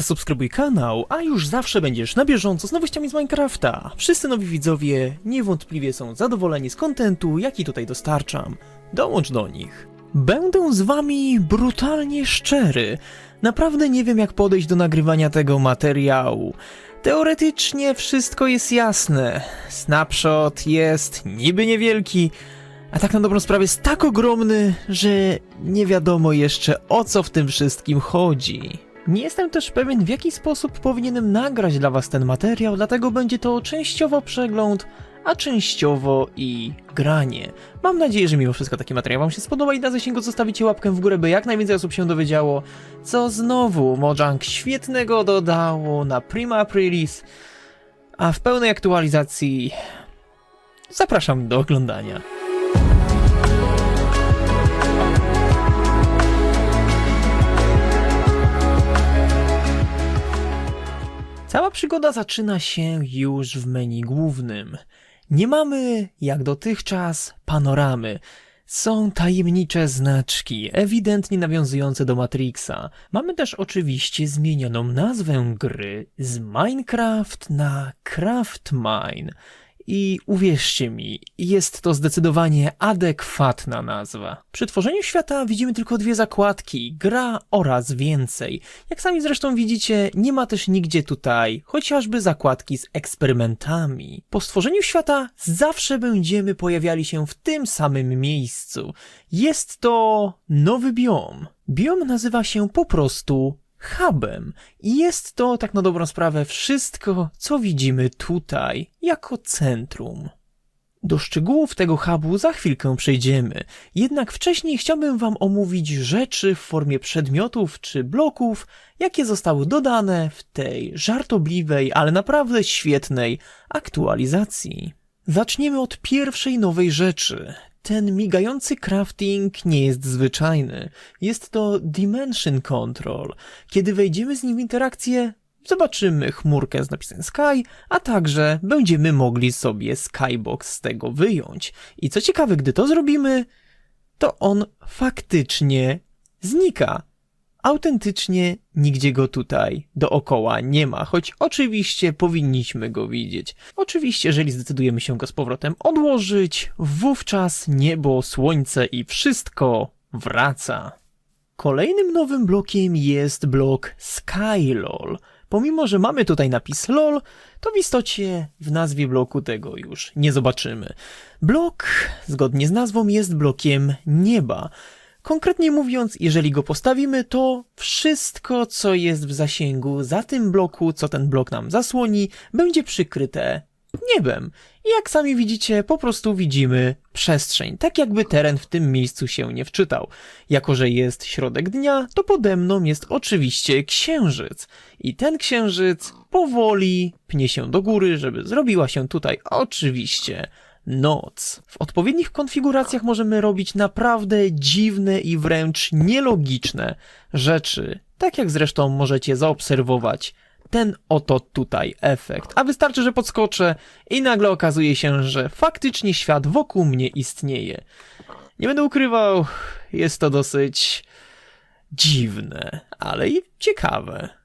Zasubskrybuj kanał, a już zawsze będziesz na bieżąco z nowościami z Minecrafta. Wszyscy nowi widzowie niewątpliwie są zadowoleni z kontentu, jaki tutaj dostarczam. Dołącz do nich. Będę z wami brutalnie szczery. Naprawdę nie wiem, jak podejść do nagrywania tego materiału. Teoretycznie wszystko jest jasne. Snapshot jest niby niewielki, a tak na dobrą sprawę jest tak ogromny, że nie wiadomo jeszcze o co w tym wszystkim chodzi. Nie jestem też pewien, w jaki sposób powinienem nagrać dla Was ten materiał, dlatego będzie to częściowo przegląd, a częściowo i granie. Mam nadzieję, że mimo wszystko taki materiał Wam się spodoba i da zasięgu zostawicie łapkę w górę, by jak najwięcej osób się dowiedziało, co znowu Mojang świetnego dodało na Prima Aprilis, a w pełnej aktualizacji zapraszam do oglądania. Cała przygoda zaczyna się już w menu głównym. Nie mamy, jak dotychczas, panoramy. Są tajemnicze znaczki, ewidentnie nawiązujące do Matrixa. Mamy też oczywiście zmienioną nazwę gry z Minecraft na Craftmine. I uwierzcie mi, jest to zdecydowanie adekwatna nazwa. Przy tworzeniu świata widzimy tylko dwie zakładki, gra oraz więcej. Jak sami zresztą widzicie, nie ma też nigdzie tutaj chociażby zakładki z eksperymentami. Po stworzeniu świata zawsze będziemy pojawiali się w tym samym miejscu. Jest to nowy biom. Biom nazywa się po prostu hubem. I jest to tak na dobrą sprawę wszystko, co widzimy tutaj, jako centrum. Do szczegółów tego hubu za chwilkę przejdziemy, jednak wcześniej chciałbym Wam omówić rzeczy w formie przedmiotów czy bloków, jakie zostały dodane w tej żartobliwej, ale naprawdę świetnej aktualizacji. Zaczniemy od pierwszej nowej rzeczy. Ten migający crafting nie jest zwyczajny. Jest to Dimension Control. Kiedy wejdziemy z nim w interakcję, zobaczymy chmurkę z napisem Sky, a także będziemy mogli sobie Skybox z tego wyjąć. I co ciekawe, gdy to zrobimy, to on faktycznie znika. Autentycznie nigdzie go tutaj dookoła nie ma, choć oczywiście powinniśmy go widzieć. Oczywiście, jeżeli zdecydujemy się go z powrotem odłożyć, wówczas niebo, słońce i wszystko wraca. Kolejnym nowym blokiem jest blok Skylol. Pomimo, że mamy tutaj napis LOL, to w istocie w nazwie bloku tego już nie zobaczymy. Blok, zgodnie z nazwą, jest blokiem nieba. Konkretnie mówiąc, jeżeli go postawimy, to wszystko, co jest w zasięgu za tym bloku, co ten blok nam zasłoni, będzie przykryte niebem. I jak sami widzicie, po prostu widzimy przestrzeń, tak jakby teren w tym miejscu się nie wczytał. Jako, że jest środek dnia, to pode mną jest oczywiście księżyc. I ten księżyc powoli pnie się do góry, żeby zrobiła się tutaj oczywiście noc. W odpowiednich konfiguracjach możemy robić naprawdę dziwne i wręcz nielogiczne rzeczy, tak jak zresztą możecie zaobserwować ten oto tutaj efekt. A wystarczy, że podskoczę i nagle okazuje się, że faktycznie świat wokół mnie istnieje. Nie będę ukrywał, jest to dosyć dziwne, ale i ciekawe.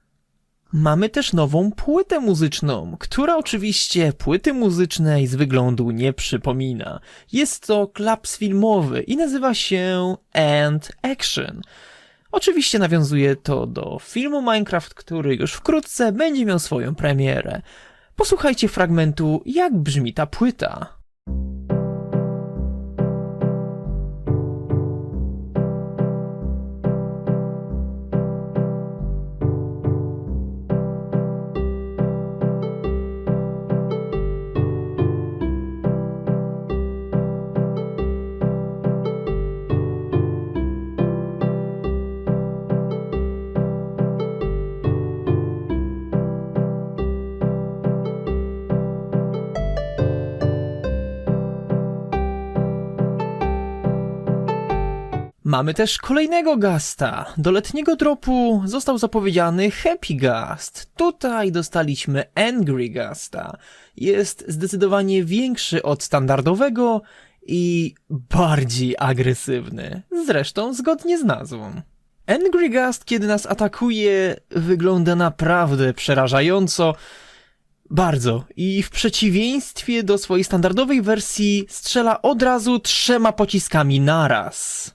Mamy też nową płytę muzyczną, która oczywiście płyty muzycznej z wyglądu nie przypomina. Jest to klaps filmowy i nazywa się End Action. Oczywiście nawiązuje to do filmu Minecraft, który już wkrótce będzie miał swoją premierę. Posłuchajcie fragmentu, jak brzmi ta płyta. Mamy też kolejnego gasta. Do letniego dropu został zapowiedziany Happy Gast. Tutaj dostaliśmy Angry Gasta. Jest zdecydowanie większy od standardowego i bardziej agresywny. Zresztą zgodnie z nazwą. Angry Gust, kiedy nas atakuje, wygląda naprawdę przerażająco. Bardzo. I w przeciwieństwie do swojej standardowej wersji strzela od razu trzema pociskami naraz.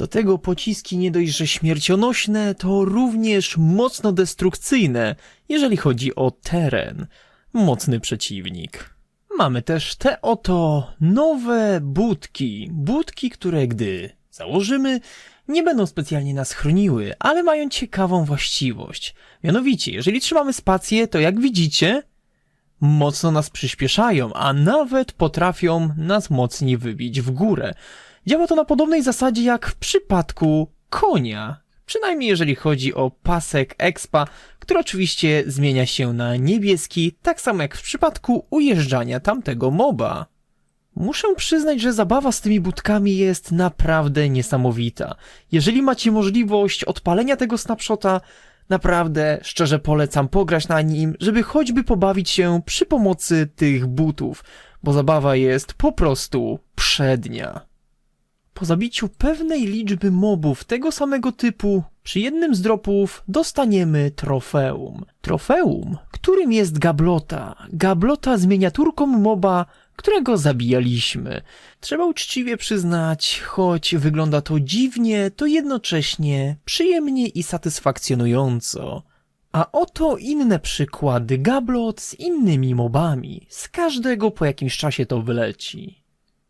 Do tego pociski nie dość, że śmiercionośne, to również mocno destrukcyjne, jeżeli chodzi o teren. Mocny przeciwnik. Mamy też te oto nowe budki. Budki, które gdy założymy, nie będą specjalnie nas chroniły, ale mają ciekawą właściwość. Mianowicie, jeżeli trzymamy spację, to jak widzicie, mocno nas przyspieszają, a nawet potrafią nas mocniej wybić w górę. Działa to na podobnej zasadzie jak w przypadku konia. Przynajmniej jeżeli chodzi o pasek expa, który oczywiście zmienia się na niebieski, tak samo jak w przypadku ujeżdżania tamtego moba. Muszę przyznać, że zabawa z tymi budkami jest naprawdę niesamowita. Jeżeli macie możliwość odpalenia tego snapshota, naprawdę szczerze polecam pograć na nim, żeby choćby pobawić się przy pomocy tych butów, bo zabawa jest po prostu przednia. Po zabiciu pewnej liczby mobów tego samego typu, przy jednym z dropów dostaniemy trofeum. Trofeum, którym jest gablota. Gablota z miniaturką moba, którego zabijaliśmy. Trzeba uczciwie przyznać, choć wygląda to dziwnie, to jednocześnie przyjemnie i satysfakcjonująco. A oto inne przykłady gablot z innymi mobami. Z każdego po jakimś czasie to wyleci.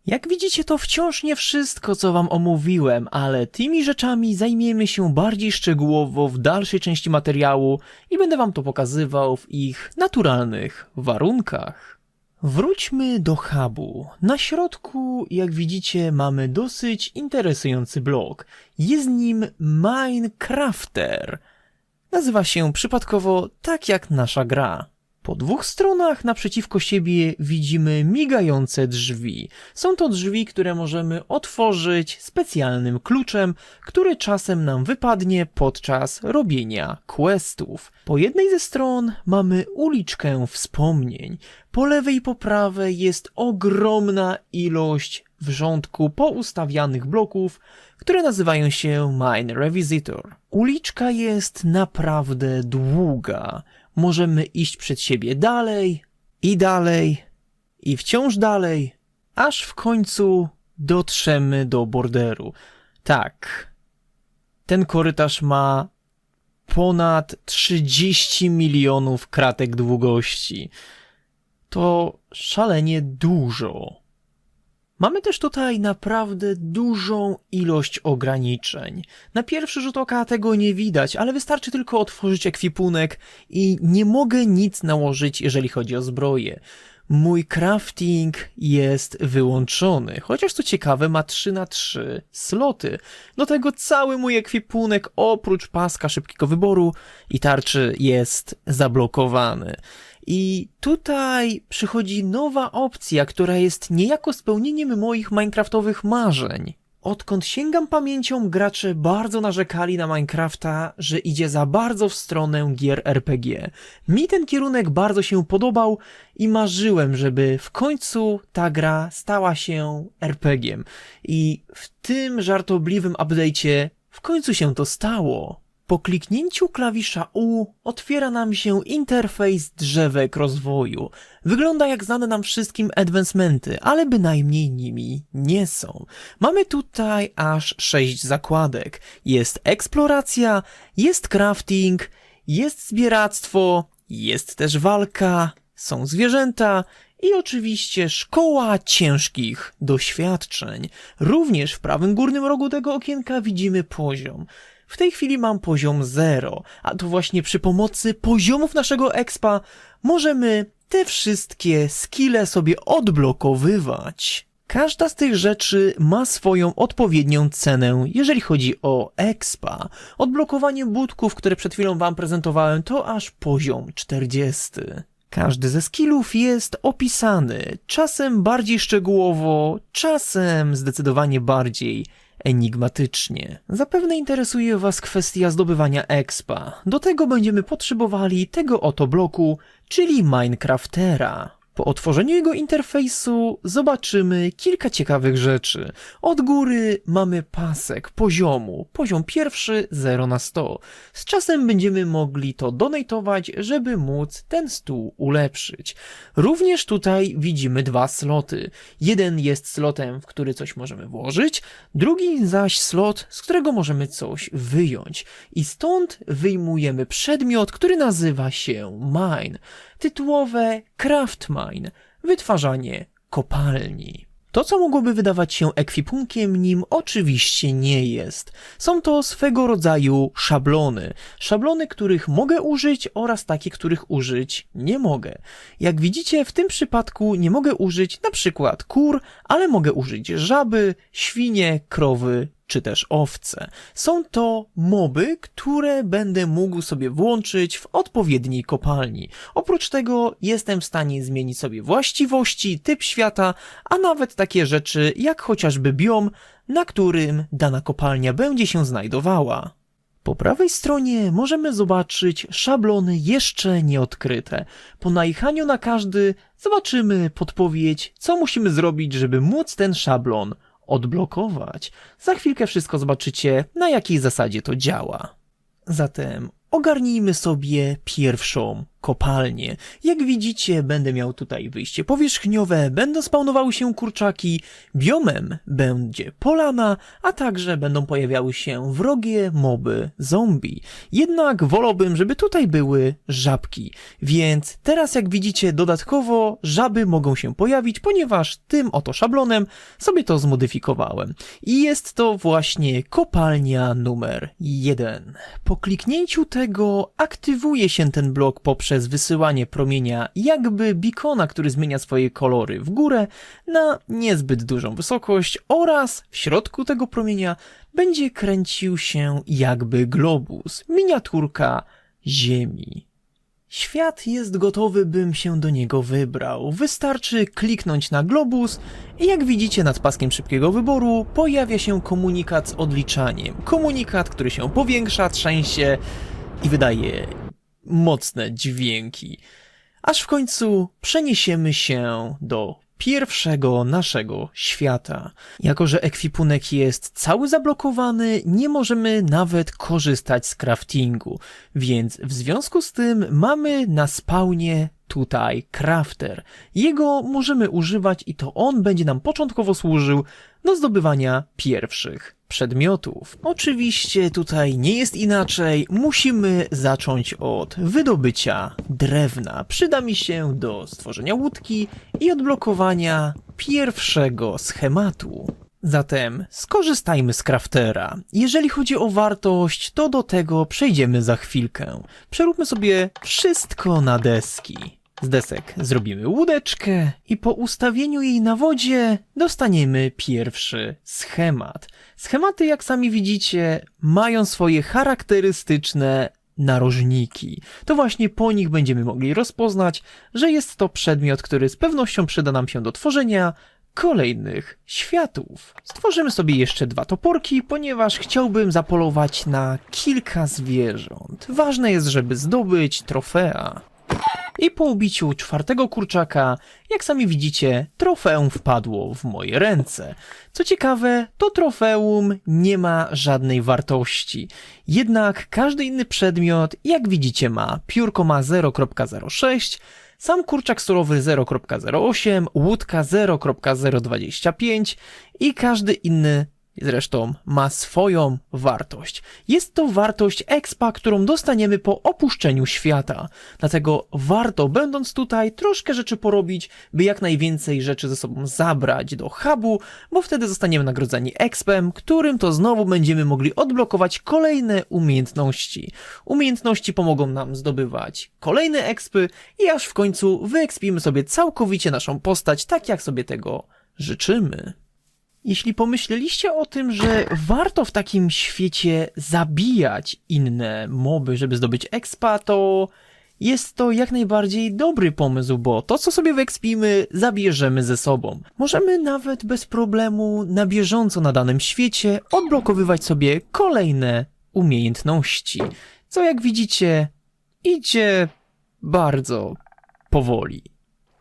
Jak widzicie, to wciąż nie wszystko, co wam omówiłem, ale tymi rzeczami zajmiemy się bardziej szczegółowo w dalszej części materiału i będę wam to pokazywał w ich naturalnych warunkach. Wróćmy do hubu. Na środku, jak widzicie, mamy dosyć interesujący blok. Jest nim Minecrafter. Nazywa się przypadkowo tak jak nasza gra. Po dwóch stronach naprzeciwko siebie widzimy migające drzwi. Są to drzwi, które możemy otworzyć specjalnym kluczem, który czasem nam wypadnie podczas robienia questów. Po jednej ze stron mamy uliczkę wspomnień. Po lewej i po prawej jest ogromna ilość w rządku poustawianych bloków, które nazywają się Mine Revisitor. Uliczka jest naprawdę długa możemy iść przed siebie dalej i dalej i wciąż dalej, aż w końcu dotrzemy do borderu. Tak, ten korytarz ma ponad 30 milionów kratek długości. To szalenie dużo. Mamy też tutaj naprawdę dużą ilość ograniczeń. Na pierwszy rzut oka tego nie widać, ale wystarczy tylko otworzyć ekwipunek i nie mogę nic nałożyć, jeżeli chodzi o zbroję. Mój crafting jest wyłączony, chociaż co ciekawe ma 3 na 3 sloty. Do tego cały mój ekwipunek oprócz paska szybkiego wyboru i tarczy jest zablokowany. I tutaj przychodzi nowa opcja, która jest niejako spełnieniem moich minecraftowych marzeń. Odkąd sięgam pamięcią, gracze bardzo narzekali na Minecrafta, że idzie za bardzo w stronę gier RPG. Mi ten kierunek bardzo się podobał i marzyłem, żeby w końcu ta gra stała się RPG-iem. I w tym żartobliwym update'cie w końcu się to stało. Po kliknięciu klawisza U otwiera nam się interfejs drzewek rozwoju. Wygląda jak znane nam wszystkim advancementy, ale bynajmniej nimi nie są. Mamy tutaj aż 6 zakładek. Jest eksploracja, jest crafting, jest zbieractwo, jest też walka, są zwierzęta i oczywiście szkoła ciężkich doświadczeń. Również w prawym górnym rogu tego okienka widzimy poziom. W tej chwili mam poziom 0, a to właśnie przy pomocy poziomów naszego expa możemy te wszystkie skille sobie odblokowywać. Każda z tych rzeczy ma swoją odpowiednią cenę, jeżeli chodzi o expa. Odblokowanie budków, które przed chwilą wam prezentowałem, to aż poziom 40. Każdy ze skillów jest opisany, czasem bardziej szczegółowo, czasem zdecydowanie bardziej enigmatycznie. Zapewne interesuje Was kwestia zdobywania expa. Do tego będziemy potrzebowali tego oto bloku, czyli Minecraftera. Po otworzeniu jego interfejsu zobaczymy kilka ciekawych rzeczy. Od góry mamy pasek poziomu, poziom pierwszy 0 na 100. Z czasem będziemy mogli to donatować, żeby móc ten stół ulepszyć. Również tutaj widzimy dwa sloty. Jeden jest slotem, w który coś możemy włożyć, drugi zaś slot, z którego możemy coś wyjąć. I stąd wyjmujemy przedmiot, który nazywa się mine. Tytułowe craft wytwarzanie kopalni. To, co mogłoby wydawać się ekwipunkiem, nim oczywiście nie jest. Są to swego rodzaju szablony. Szablony, których mogę użyć oraz takie, których użyć nie mogę. Jak widzicie, w tym przypadku nie mogę użyć na przykład kur, ale mogę użyć żaby, świnie, krowy czy też owce. Są to moby, które będę mógł sobie włączyć w odpowiedniej kopalni. Oprócz tego jestem w stanie zmienić sobie właściwości, typ świata, a nawet takie rzeczy jak chociażby biom, na którym dana kopalnia będzie się znajdowała. Po prawej stronie możemy zobaczyć szablony jeszcze nieodkryte. Po najechaniu na każdy zobaczymy podpowiedź, co musimy zrobić, żeby móc ten szablon odblokować. Za chwilkę wszystko zobaczycie, na jakiej zasadzie to działa. Zatem ogarnijmy sobie pierwszą kopalnię. Jak widzicie, będę miał tutaj wyjście powierzchniowe, będą spawnowały się kurczaki, biomem będzie polana, a także będą pojawiały się wrogie moby zombie. Jednak wolałbym, żeby tutaj były żabki, więc teraz jak widzicie dodatkowo żaby mogą się pojawić, ponieważ tym oto szablonem sobie to zmodyfikowałem. I jest to właśnie kopalnia numer jeden. Po kliknięciu tego aktywuje się ten blok poprzez wysyłanie promienia jakby bikona, który zmienia swoje kolory w górę na niezbyt dużą wysokość oraz w środku tego promienia będzie kręcił się jakby globus, miniaturka Ziemi. Świat jest gotowy, bym się do niego wybrał. Wystarczy kliknąć na globus i jak widzicie nad paskiem szybkiego wyboru pojawia się komunikat z odliczaniem. Komunikat, który się powiększa, trzęsie i wydaje mocne dźwięki. Aż w końcu przeniesiemy się do pierwszego naszego świata. Jako, że ekwipunek jest cały zablokowany, nie możemy nawet korzystać z craftingu, więc w związku z tym mamy na spawnie tutaj crafter. Jego możemy używać i to on będzie nam początkowo służył do zdobywania pierwszych przedmiotów. Oczywiście tutaj nie jest inaczej, musimy zacząć od wydobycia drewna. Przyda mi się do stworzenia łódki i odblokowania pierwszego schematu. Zatem skorzystajmy z craftera. Jeżeli chodzi o wartość, to do tego przejdziemy za chwilkę. Przeróbmy sobie wszystko na deski. Z desek zrobimy łódeczkę i po ustawieniu jej na wodzie dostaniemy pierwszy schemat. Schematy, jak sami widzicie, mają swoje charakterystyczne narożniki. To właśnie po nich będziemy mogli rozpoznać, że jest to przedmiot, który z pewnością przyda nam się do tworzenia kolejnych światów. Stworzymy sobie jeszcze dwa toporki, ponieważ chciałbym zapolować na kilka zwierząt. Ważne jest, żeby zdobyć trofea. I po ubiciu czwartego kurczaka, jak sami widzicie, trofeum wpadło w moje ręce. Co ciekawe, to trofeum nie ma żadnej wartości. Jednak każdy inny przedmiot, jak widzicie, ma. Piórko ma 0.06, sam kurczak surowy 0.08, łódka 0.025 i każdy inny zresztą ma swoją wartość. Jest to wartość expa, którą dostaniemy po opuszczeniu świata. Dlatego warto, będąc tutaj, troszkę rzeczy porobić, by jak najwięcej rzeczy ze sobą zabrać do hubu, bo wtedy zostaniemy nagrodzeni expem, którym to znowu będziemy mogli odblokować kolejne umiejętności. Umiejętności pomogą nam zdobywać kolejne expy i aż w końcu wyekspimy sobie całkowicie naszą postać, tak jak sobie tego życzymy. Jeśli pomyśleliście o tym, że warto w takim świecie zabijać inne moby, żeby zdobyć expa, to jest to jak najbardziej dobry pomysł, bo to, co sobie wyekspimy, zabierzemy ze sobą. Możemy nawet bez problemu na bieżąco na danym świecie odblokowywać sobie kolejne umiejętności, co jak widzicie idzie bardzo powoli.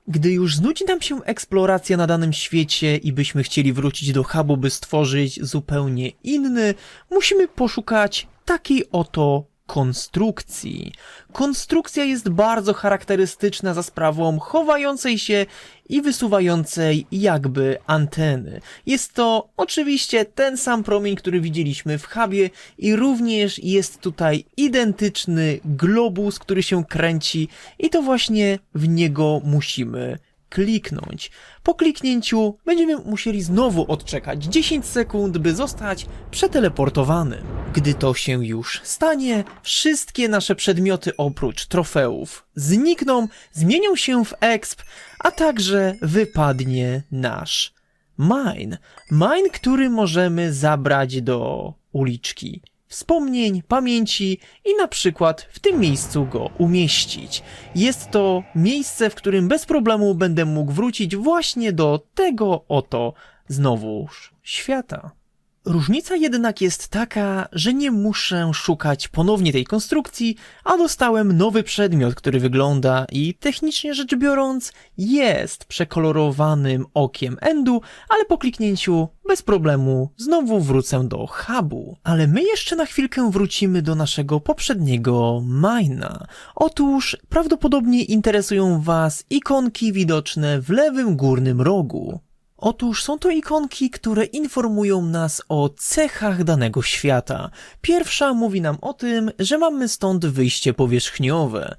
Gdy już znudzi nam się eksploracja na danym świecie i byśmy chcieli wrócić do hubu, by stworzyć zupełnie inny, musimy poszukać takiej oto konstrukcji. Konstrukcja jest bardzo charakterystyczna za sprawą chowającej się i wysuwającej jakby anteny. Jest to oczywiście ten sam promień, który widzieliśmy w hubie i również jest tutaj identyczny globus, który się kręci i to właśnie w niego musimy kliknąć. Po kliknięciu będziemy musieli znowu odczekać 10 sekund, by zostać przeteleportowanym. Gdy to się już stanie, wszystkie nasze przedmioty oprócz trofeów znikną, zmienią się w exp, a także wypadnie nasz mine. Mine, który możemy zabrać do uliczki wspomnień, pamięci i na przykład w tym miejscu go umieścić. Jest to miejsce, w którym bez problemu będę mógł wrócić właśnie do tego oto znowuż świata. Różnica jednak jest taka, że nie muszę szukać ponownie tej konstrukcji, a dostałem nowy przedmiot, który wygląda i technicznie rzecz biorąc jest przekolorowanym okiem endu, ale po kliknięciu bez problemu znowu wrócę do hubu. Ale my jeszcze na chwilkę wrócimy do naszego poprzedniego mina. Otóż prawdopodobnie interesują Was ikonki widoczne w lewym górnym rogu. Otóż są to ikonki, które informują nas o cechach danego świata. Pierwsza mówi nam o tym, że mamy stąd wyjście powierzchniowe.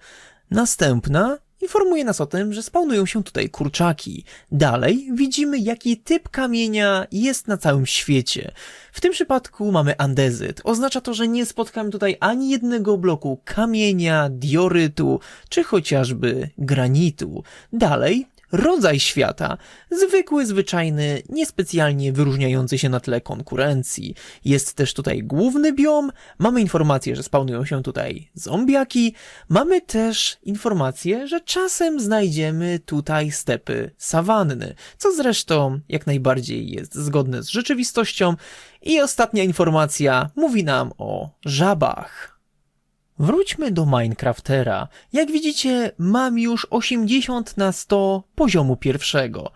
Następna informuje nas o tym, że spawnują się tutaj kurczaki. Dalej widzimy, jaki typ kamienia jest na całym świecie. W tym przypadku mamy andezyt. Oznacza to, że nie spotkamy tutaj ani jednego bloku kamienia, diorytu, czy chociażby granitu. Dalej rodzaj świata, zwykły, zwyczajny, niespecjalnie wyróżniający się na tle konkurencji. Jest też tutaj główny biom, mamy informację, że spawnują się tutaj zombiaki, mamy też informację, że czasem znajdziemy tutaj stepy sawanny, co zresztą jak najbardziej jest zgodne z rzeczywistością. I ostatnia informacja mówi nam o żabach. Wróćmy do Minecraftera. Jak widzicie, mam już 80 na 100 poziomu pierwszego.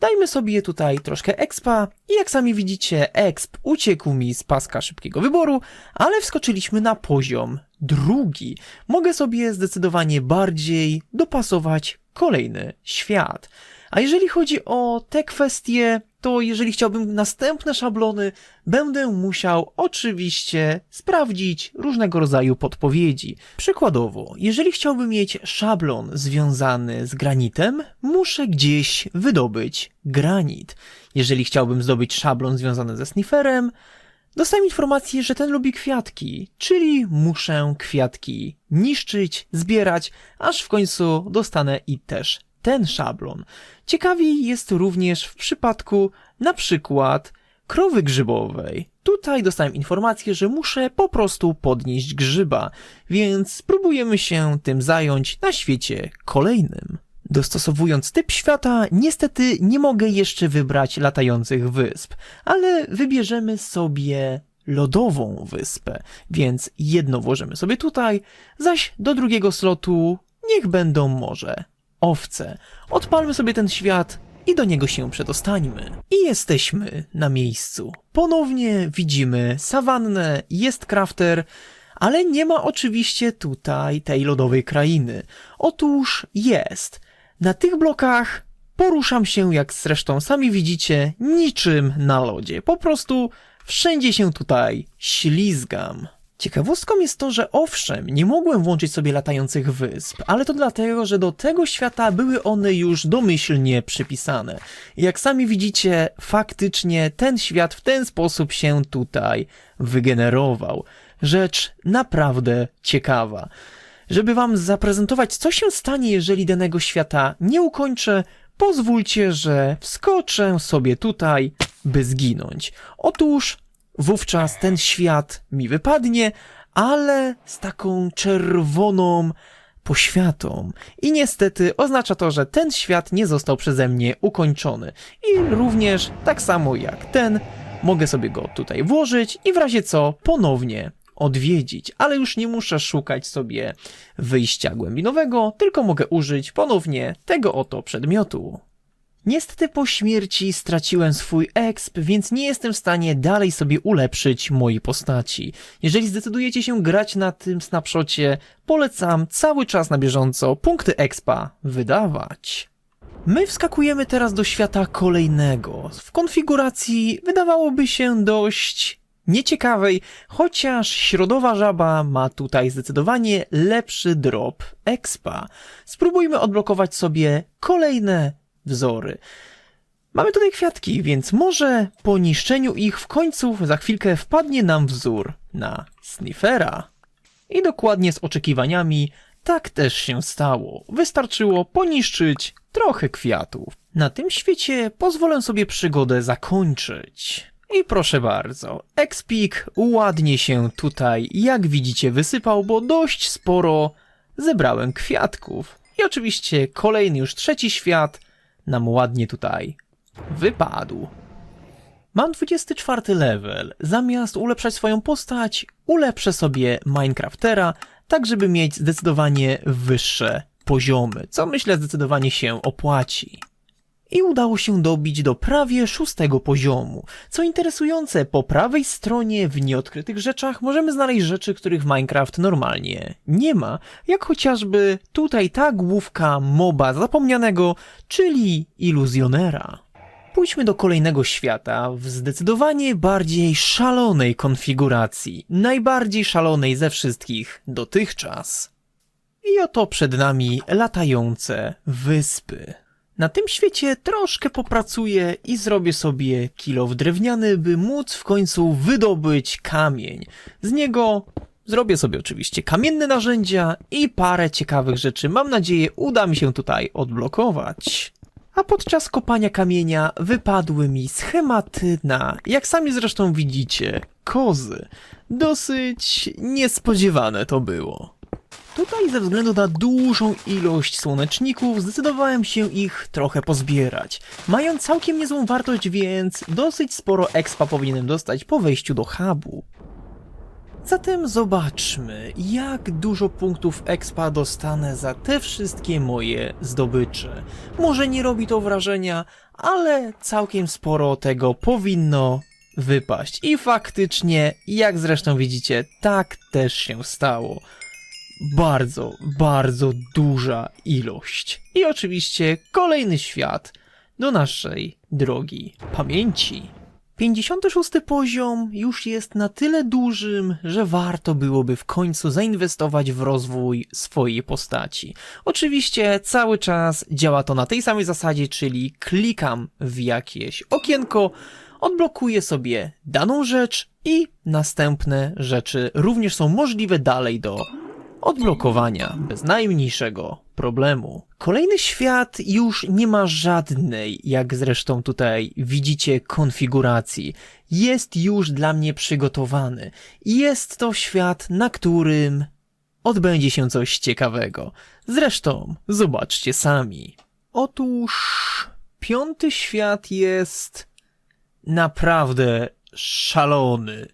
Dajmy sobie tutaj troszkę expa i jak sami widzicie, exp uciekł mi z paska szybkiego wyboru, ale wskoczyliśmy na poziom drugi. Mogę sobie zdecydowanie bardziej dopasować kolejny świat. A jeżeli chodzi o te kwestie, to jeżeli chciałbym następne szablony, będę musiał oczywiście sprawdzić różnego rodzaju podpowiedzi. Przykładowo, jeżeli chciałbym mieć szablon związany z granitem, muszę gdzieś wydobyć granit. Jeżeli chciałbym zdobyć szablon związany ze snifferem, dostałem informację, że ten lubi kwiatki, czyli muszę kwiatki niszczyć, zbierać, aż w końcu dostanę i też ten szablon. Ciekawiej jest również w przypadku na przykład krowy grzybowej. Tutaj dostałem informację, że muszę po prostu podnieść grzyba, więc spróbujemy się tym zająć na świecie kolejnym. Dostosowując typ świata, niestety nie mogę jeszcze wybrać latających wysp, ale wybierzemy sobie lodową wyspę, więc jedno włożymy sobie tutaj, zaś do drugiego slotu niech będą może owce. Odpalmy sobie ten świat i do niego się przedostańmy. I jesteśmy na miejscu. Ponownie widzimy sawannę, jest crafter, ale nie ma oczywiście tutaj tej lodowej krainy. Otóż jest. Na tych blokach poruszam się, jak zresztą sami widzicie, niczym na lodzie. Po prostu wszędzie się tutaj ślizgam. Ciekawostką jest to, że owszem, nie mogłem włączyć sobie latających wysp, ale to dlatego, że do tego świata były one już domyślnie przypisane. Jak sami widzicie, faktycznie ten świat w ten sposób się tutaj wygenerował. Rzecz naprawdę ciekawa. Żeby wam zaprezentować, co się stanie, jeżeli danego świata nie ukończę, pozwólcie, że wskoczę sobie tutaj, by zginąć. Otóż wówczas ten świat mi wypadnie, ale z taką czerwoną poświatą. I niestety oznacza to, że ten świat nie został przeze mnie ukończony. I również tak samo jak ten, mogę sobie go tutaj włożyć i w razie co ponownie odwiedzić, ale już nie muszę szukać sobie wyjścia głębinowego, tylko mogę użyć ponownie tego oto przedmiotu. Niestety po śmierci straciłem swój exp, więc nie jestem w stanie dalej sobie ulepszyć mojej postaci. Jeżeli zdecydujecie się grać na tym snapshocie, polecam cały czas na bieżąco punkty expa wydawać. My wskakujemy teraz do świata kolejnego. W konfiguracji wydawałoby się dość nieciekawej, chociaż środowa żaba ma tutaj zdecydowanie lepszy drop expa. Spróbujmy odblokować sobie kolejne wzory. Mamy tutaj kwiatki, więc może po niszczeniu ich w końcu za chwilkę wpadnie nam wzór na Sniffera. I dokładnie z oczekiwaniami tak też się stało. Wystarczyło poniszczyć trochę kwiatów. Na tym świecie pozwolę sobie przygodę zakończyć. I proszę bardzo, Expik ładnie się tutaj, jak widzicie, wysypał, bo dość sporo zebrałem kwiatków. I oczywiście kolejny już trzeci świat nam ładnie tutaj wypadł. Mam 24 level. Zamiast ulepszać swoją postać, ulepszę sobie Minecraftera, tak żeby mieć zdecydowanie wyższe poziomy, co myślę zdecydowanie się opłaci. I udało się dobić do prawie szóstego poziomu. Co interesujące, po prawej stronie w nieodkrytych rzeczach możemy znaleźć rzeczy, których Minecraft normalnie nie ma, jak chociażby tutaj ta główka moba zapomnianego, czyli iluzjonera. Pójdźmy do kolejnego świata w zdecydowanie bardziej szalonej konfiguracji, najbardziej szalonej ze wszystkich dotychczas. I oto przed nami latające wyspy. Na tym świecie troszkę popracuję i zrobię sobie kilow drewniany, by móc w końcu wydobyć kamień. Z niego zrobię sobie oczywiście kamienne narzędzia i parę ciekawych rzeczy. Mam nadzieję uda mi się tutaj odblokować. A podczas kopania kamienia wypadły mi schematy na, jak sami zresztą widzicie, kozy. Dosyć niespodziewane to było. Tutaj ze względu na dużą ilość słoneczników zdecydowałem się ich trochę pozbierać. Mają całkiem niezłą wartość, więc dosyć sporo expa powinienem dostać po wejściu do hubu. Zatem zobaczmy, jak dużo punktów expa dostanę za te wszystkie moje zdobycze. Może nie robi to wrażenia, ale całkiem sporo tego powinno wypaść. I faktycznie, jak zresztą widzicie, tak też się stało bardzo, bardzo duża ilość. I oczywiście kolejny świat do naszej drogi pamięci. 56 poziom już jest na tyle dużym, że warto byłoby w końcu zainwestować w rozwój swojej postaci. Oczywiście cały czas działa to na tej samej zasadzie, czyli klikam w jakieś okienko, odblokuję sobie daną rzecz i następne rzeczy również są możliwe dalej do odblokowania bez najmniejszego problemu. Kolejny świat już nie ma żadnej, jak zresztą tutaj widzicie, konfiguracji. Jest już dla mnie przygotowany. Jest to świat, na którym odbędzie się coś ciekawego. Zresztą, zobaczcie sami. Otóż piąty świat jest naprawdę szalony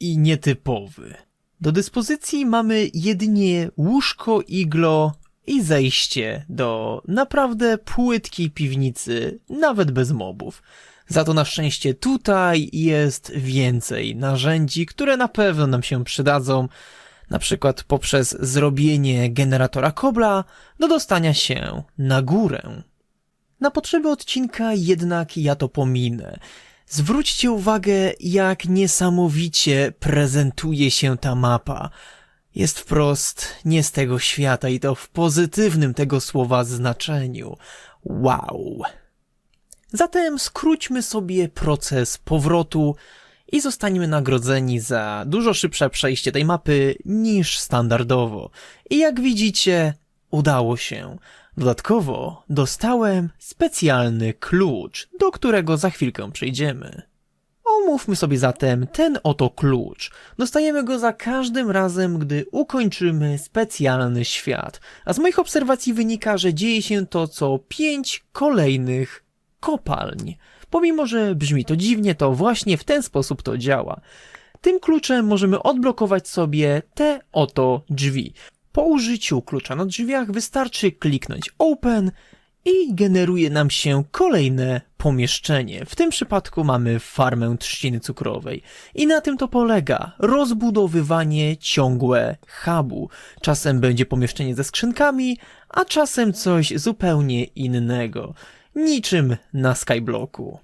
i nietypowy. Do dyspozycji mamy jedynie łóżko, iglo i zejście do naprawdę płytkiej piwnicy, nawet bez mobów. Za to na szczęście tutaj jest więcej narzędzi, które na pewno nam się przydadzą, na przykład poprzez zrobienie generatora kobla do dostania się na górę. Na potrzeby odcinka jednak ja to pominę. Zwróćcie uwagę, jak niesamowicie prezentuje się ta mapa. Jest wprost nie z tego świata i to w pozytywnym tego słowa znaczeniu. Wow. Zatem skróćmy sobie proces powrotu i zostaniemy nagrodzeni za dużo szybsze przejście tej mapy niż standardowo. I jak widzicie, udało się. Dodatkowo dostałem specjalny klucz, do którego za chwilkę przejdziemy. Omówmy sobie zatem ten oto klucz. Dostajemy go za każdym razem, gdy ukończymy specjalny świat. A z moich obserwacji wynika, że dzieje się to co pięć kolejnych kopalń. Pomimo, że brzmi to dziwnie, to właśnie w ten sposób to działa. Tym kluczem możemy odblokować sobie te oto drzwi. Po użyciu klucza na drzwiach wystarczy kliknąć Open i generuje nam się kolejne pomieszczenie. W tym przypadku mamy farmę trzciny cukrowej. I na tym to polega. Rozbudowywanie ciągłe hubu. Czasem będzie pomieszczenie ze skrzynkami, a czasem coś zupełnie innego. Niczym na Skyblocku.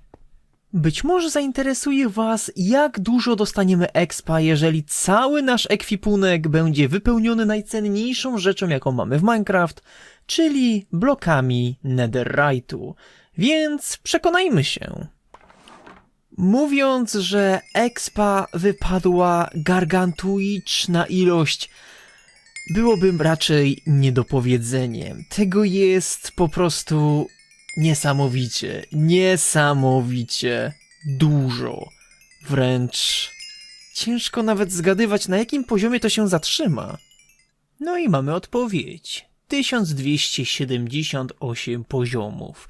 Być może zainteresuje Was, jak dużo dostaniemy expa, jeżeli cały nasz ekwipunek będzie wypełniony najcenniejszą rzeczą, jaką mamy w Minecraft, czyli blokami netherite'u. Więc przekonajmy się. Mówiąc, że expa wypadła gargantuiczna ilość, byłoby raczej niedopowiedzeniem. Tego jest po prostu niesamowicie, niesamowicie dużo. Wręcz ciężko nawet zgadywać, na jakim poziomie to się zatrzyma. No i mamy odpowiedź. 1278 poziomów.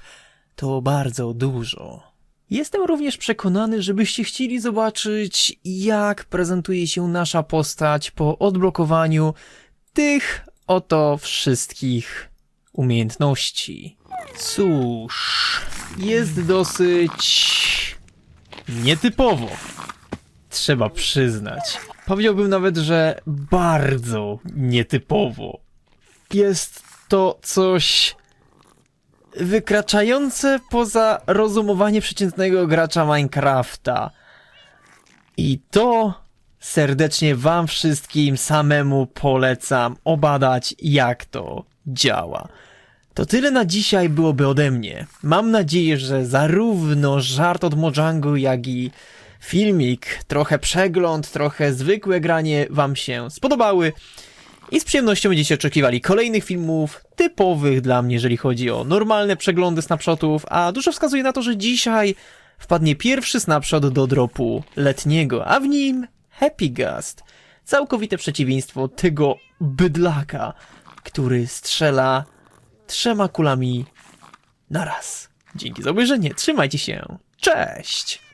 To bardzo dużo. Jestem również przekonany, żebyście chcieli zobaczyć, jak prezentuje się nasza postać po odblokowaniu tych oto wszystkich umiejętności. Cóż, jest dosyć nietypowo. Trzeba przyznać. Powiedziałbym nawet, że bardzo nietypowo. Jest to coś wykraczające poza rozumowanie przeciętnego gracza Minecrafta. I to serdecznie Wam wszystkim samemu polecam obadać, jak to działa. To tyle na dzisiaj byłoby ode mnie. Mam nadzieję, że zarówno żart od Mojangu, jak i filmik, trochę przegląd, trochę zwykłe granie Wam się spodobały. I z przyjemnością będziecie oczekiwali kolejnych filmów typowych dla mnie, jeżeli chodzi o normalne przeglądy snapshotów, a dużo wskazuje na to, że dzisiaj wpadnie pierwszy snapshot do dropu letniego, a w nim Happy Gust. Całkowite przeciwieństwo tego bydlaka, który strzela trzema kulami na raz. Dzięki za obejrzenie, trzymajcie się, cześć!